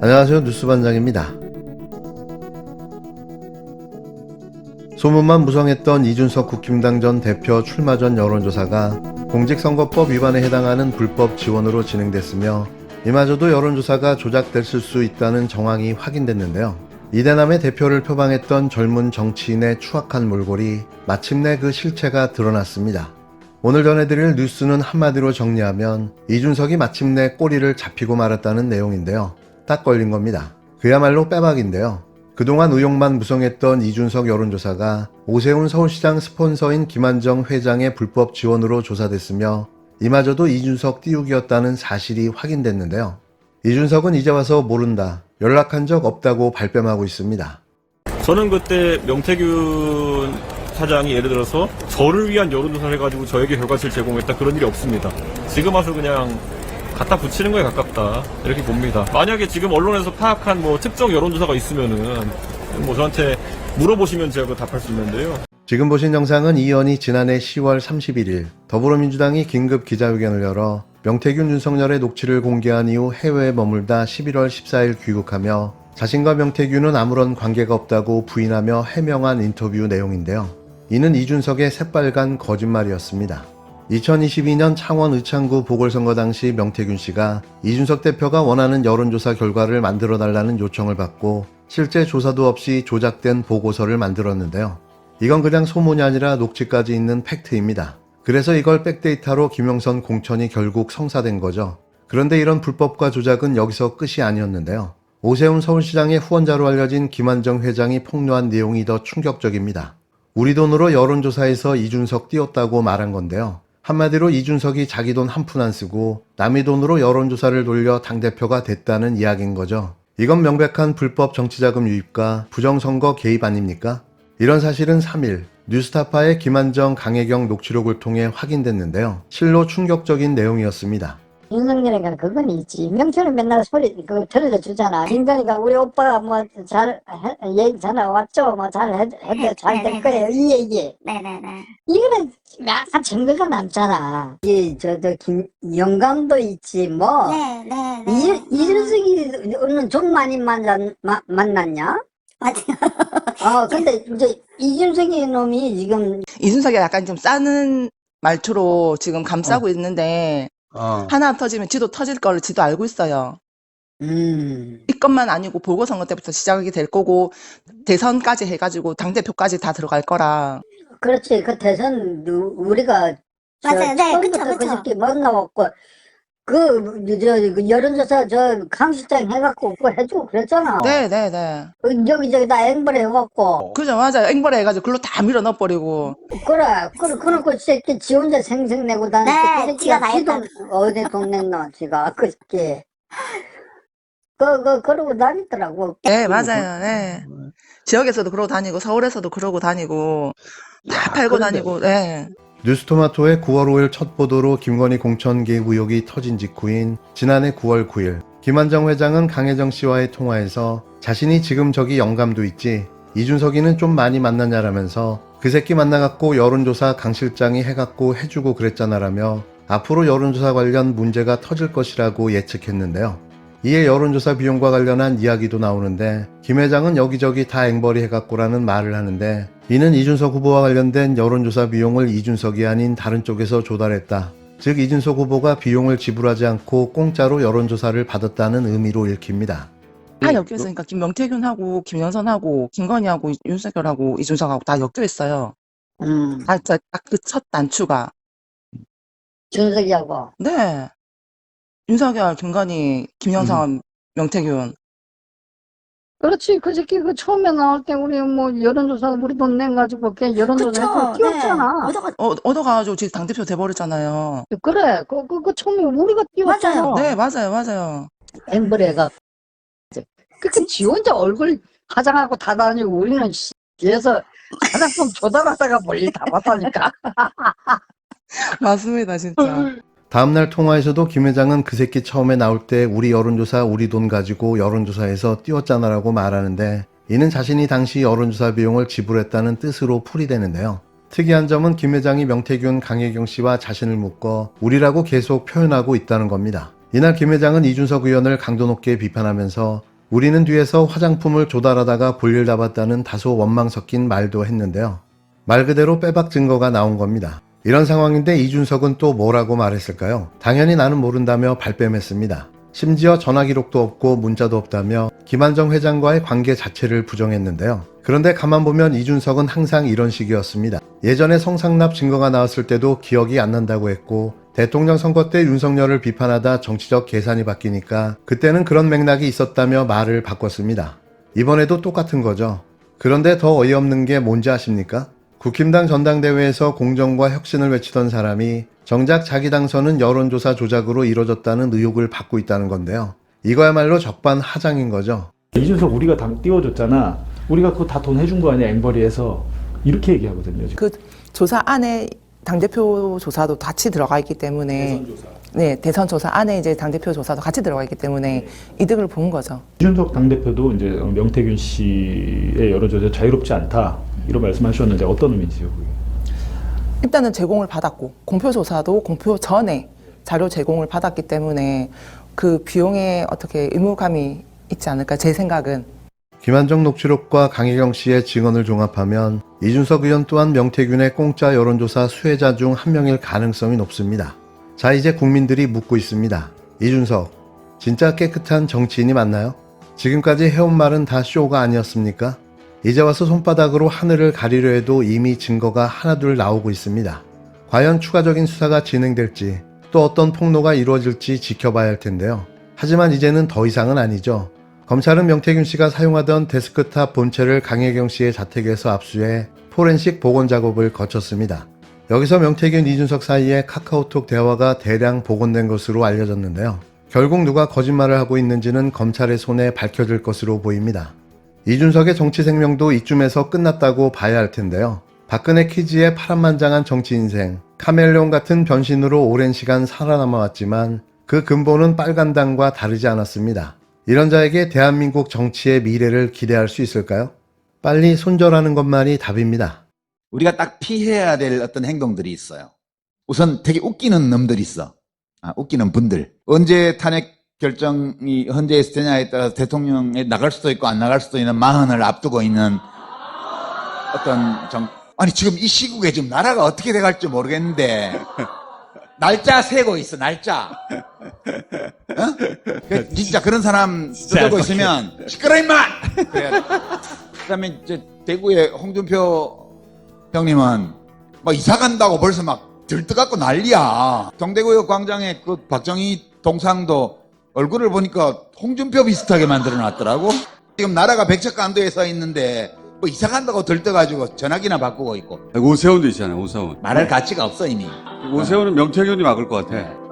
안녕하세요 뉴스반장입니다. 소문만 무성했던 이준석 국힘당 전 대표 출마 전 여론조사가 공직선거법 위반에 해당하는 불법 지원으로 진행됐으며 이마저도 여론조사가 조작됐을 수 있다는 정황이 확인됐는데요. 이대남의 대표를 표방했던 젊은 정치인의 추악한 몰골이 마침내 그 실체가 드러났습니다. 오늘 전해드릴 뉴스는 한마디로 정리하면 이준석이 마침내 꼬리를 잡히고 말았다는 내용인데요. 딱 걸린 겁니다. 그야말로 빼박인데요. 그동안 의혹만 무성했던 이준석 여론조사가 오세훈 서울시장 스폰서인 김한정 회장의 불법 지원으로 조사됐으며 이마저도 이준석 띄우기였다는 사실이 확인됐는데요. 이준석은 이제 와서 모른다, 연락한 적 없다고 발뺌하고 있습니다. 저는 그때 명태균 사장이 예를 들어서 저를 위한 여론조사를 해가지고 저에게 결과치를 제공했다 그런 일이 없습니다. 지금 와서 그냥 갖다 붙이는 거에 가깝다 이렇게 봅니다. 만약에 지금 언론에서 파악한 뭐 특정 여론조사가 있으면은 뭐 저한테 물어보시면 제가 그거 답할 수 있는데요. 지금 보신 영상은 이 의원이 지난해 10월 31일 더불어민주당이 긴급 기자회견을 열어 명태균 윤석열의 녹취를 공개한 이후 해외에 머물다 11월 14일 귀국하며 자신과 명태균은 아무런 관계가 없다고 부인하며 해명한 인터뷰 내용인데요. 이는 이준석의 새빨간 거짓말이었습니다. 2022년 창원 의창구 보궐선거 당시 명태균 씨가 이준석 대표가 원하는 여론조사 결과를 만들어 달라는 요청을 받고 실제 조사도 없이 조작된 보고서를 만들었는데요. 이건 그냥 소문이 아니라 녹취까지 있는 팩트입니다. 그래서 이걸 백데이터로 김영선 공천이 결국 성사된 거죠. 그런데 이런 불법과 조작은 여기서 끝이 아니었는데요. 오세훈 서울시장의 후원자로 알려진 김한정 회장이 폭로한 내용이 더 충격적입니다. 우리 돈으로 여론조사에서 이준석 띄웠다고 말한 건데요. 한마디로 이준석이 자기 돈 한 푼 안 쓰고 남의 돈으로 여론조사를 돌려 당대표가 됐다는 이야기인 거죠. 이건 명백한 불법 정치자금 유입과 부정선거 개입 아닙니까? 이런 사실은 3일 뉴스타파의 김한정, 강혜경 녹취록을 통해 확인됐는데요. 실로 충격적인 내용이었습니다. 윤석열이가 그건 있지. 명철은 맨날 소리 그 들려 주잖아. 김건희가 우리 오빠가 뭐잘 얘기 전화 왔죠. 뭐잘 했대 잘될 거예요. 이 얘기. 네네네. 이거는 약간 증거가 남잖아. 이 저저 김 영감도 있지 뭐. 네네네. 이 이준석이 오늘 종 많이 만났 마- 만났냐? 맞아요. 어 근데 이제 이준석이 놈이 지금 이준석이 약간 좀 싸는 말투로 지금 감싸고 있는데 하나 터지면 지도 터질 걸 지도 알고 있어요. 음 이것만 아니고 보궐선거 때부터 시작이 될 거고 대선까지 해가지고 당 대표까지 다 들어갈 거라. 그렇지 그 대선 누- 우리가 저 맞아요. 네, 처음부터 그쵸, 그쵸. 그저께 만나왔고 그, 저, 그 여론조사 저 강수장 해갖고 그거 해주고 그랬잖아. 네, 네, 네. 그 여기저기 다 앵벌 해갖고 그죠, 맞아요. 앵벌해 해가지고 글로 다 밀어 넣어버리고. 그래 그래 그래놓고 이 새끼 지 혼자 생생 내고 다니지 네, 그 지가 다 새끼가 지돈 어디 돈 냈노 지가 그 새끼 그, 그, 그러고 다니더라고. 네, 맞아요. 네. 지역에서도 그러고 다니고 서울에서도 그러고 다니고 다 팔고 다니고. 네. 뉴스토마토의 9월 5일 첫 보도로 김건희 공천 개입 의혹이 터진 직후인 지난해 9월 9일 김한정 회장은 강혜정 씨와의 통화에서 자신이 지금 저기 영감도 있지 이준석이는 좀 많이 만났냐라면서 그 새끼 만나갖고 여론조사 강 실장이 해갖고 해주고 그랬잖아라며 앞으로 여론조사 관련 문제가 터질 것이라고 예측했는데요. 이에 여론조사 비용과 관련한 이야기도 나오는데 김 회장은 여기저기 다 앵벌이 해갖고라는 말을 하는데 이는 이준석 후보와 관련된 여론조사 비용을 이준석이 아닌 다른 쪽에서 조달했다. 즉 이준석 후보가 비용을 지불하지 않고 공짜로 여론조사를 받았다는 의미로 읽힙니다. 다 엮여 있으니까 김명태균하고 김영선하고 김건희하고 윤석열하고 이준석하고 다 엮여 있어요. 음, 다그 첫 단추가. 준석이하고. 네. 윤석열, 김건희, 김영선, 명태균. 그렇지. 그 새끼 그 처음에 나올 때 우리 뭐 여론조사 우리 돈 내가지고 그냥 여론조사 해서 그쵸. 띄웠잖아. 네. 얻어가- 어, 얻어가지고 지금 당대표 돼버렸잖아요. 그래. 그, 그, 그 처음에 우리가 띄웠잖아. 맞아요. 네, 맞아요, 맞아요. 앵벌해가. 그렇게 지 혼자 얼굴 화장하고 다 다니고 우리는 씨, 뒤에서 화장품 조달하다가 멀리 다 봤다니까. 맞습니다, 진짜. 다음날 통화에서도 김 회장은 그 새끼 처음에 나올 때 우리 여론조사 우리 돈 가지고 여론조사에서 띄웠잖아라고 말하는데 이는 자신이 당시 여론조사 비용을 지불했다는 뜻으로 풀이되는데요. 특이한 점은 김 회장이 명태균, 강혜경 씨와 자신을 묶어 우리라고 계속 표현하고 있다는 겁니다. 이날 김 회장은 이준석 의원을 강도 높게 비판하면서 우리는 뒤에서 화장품을 조달하다가 볼일 다 봤다는 다소 원망 섞인 말도 했는데요. 말 그대로 빼박 증거가 나온 겁니다. 이런 상황인데 이준석은 또 뭐라고 말했을까요? 당연히 나는 모른다며 발뺌했습니다. 심지어 전화 기록도 없고 문자도 없다며 김한정 회장과의 관계 자체를 부정했는데요. 그런데 가만 보면 이준석은 항상 이런 식이었습니다. 예전에 성상납 증거가 나왔을 때도 기억이 안 난다고 했고 대통령 선거 때 윤석열을 비판하다 정치적 계산이 바뀌니까 그때는 그런 맥락이 있었다며 말을 바꿨습니다. 이번에도 똑같은 거죠. 그런데 더 어이없는 게 뭔지 아십니까? 국힘당 전당대회에서 공정과 혁신을 외치던 사람이 정작 자기 당선은 여론조사 조작으로 이뤄졌다는 의혹을 받고 있다는 건데요. 이거야말로 적반하장인 거죠. 이준석 우리가 당 띄워줬잖아. 우리가 그거 다 돈 해준 거 아니야 앵벌이에서 이렇게 얘기하거든요. 지금. 그 조사 안에 당 대표 조사도 같이 들어가 있기 때문에 네, 대선 조사 안에 이제 당 대표 조사도 같이 들어가 있기 때문에 이득을 본 거죠. 이준석 당 대표도 이제 명태균 씨의 여론 조사 자유롭지 않다 이런 말씀하셨는데 어떤 의미지요? 그게? 일단은 제공을 받았고 공표 조사도 공표 전에 자료 제공을 받았기 때문에 그 비용에 어떻게 의무감이 있지 않을까 제 생각은 김한정 녹취록과 강혜경 씨의 증언을 종합하면 이준석 의원 또한 명태균의 공짜 여론조사 수혜자 중 한 명일 가능성이 높습니다. 자, 이제 국민들이 묻고 있습니다. 이준석, 진짜 깨끗한 정치인이 맞나요? 지금까지 해온 말은 다 쇼가 아니었습니까? 이제 와서 손바닥으로 하늘을 가리려 해도 이미 증거가 하나둘 나오고 있습니다. 과연 추가적인 수사가 진행될지 또 어떤 폭로가 이루어질지 지켜봐야 할 텐데요. 하지만 이제는 더 이상은 아니죠. 검찰은 명태균 씨가 사용하던 데스크탑 본체를 강혜경 씨의 자택에서 압수해 포렌식 복원 작업을 거쳤습니다. 여기서 명태균, 이준석 사이에 카카오톡 대화가 대량 복원된 것으로 알려졌는데요. 결국 누가 거짓말을 하고 있는지는 검찰의 손에 밝혀질 것으로 보입니다. 이준석의 정치 생명도 이쯤에서 끝났다고 봐야 할 텐데요. 박근혜 키즈의 파란만장한 정치 인생, 카멜레온 같은 변신으로 오랜 시간 살아남아왔지만 그 근본은 빨간당과 다르지 않았습니다. 이런 자에게 대한민국 정치의 미래를 기대할 수 있을까요? 빨리 손절하는 것만이 답입니다. 우리가 딱 피해야 될 어떤 행동들이 있어요. 우선 되게 웃기는 놈들이 있어. 아, 웃기는 분들. 언제 탄핵 결정이 헌재에 있을 테냐에 따라서 대통령에 나갈 수도 있고 안 나갈 수도 있는 마흔을 앞두고 있는 어떤 정, 아니, 지금 이 시국에 지금 나라가 어떻게 돼갈지 모르겠는데, 날짜 세고 있어, 날짜. 어? 그 진짜 그런 사람 쓰고 있으면, 시끄러, 임마! 그래야 돼. 그 다음에 이제 대구의 홍준표 형님은 막 이사 간다고 벌써 막 들떠갖고 난리야. 동대구역 광장에 그 박정희 동상도 얼굴을 보니까 홍준표 비슷하게 만들어 놨더라고. 지금 나라가 백척간도에 서 있는데 뭐 이사 간다고 들떠가지고 전화기나 바꾸고 있고 오세훈도 있잖아요, 오세훈. 말할 가치가 없어 이미. 오세훈은 명태균이 막을 것 같아.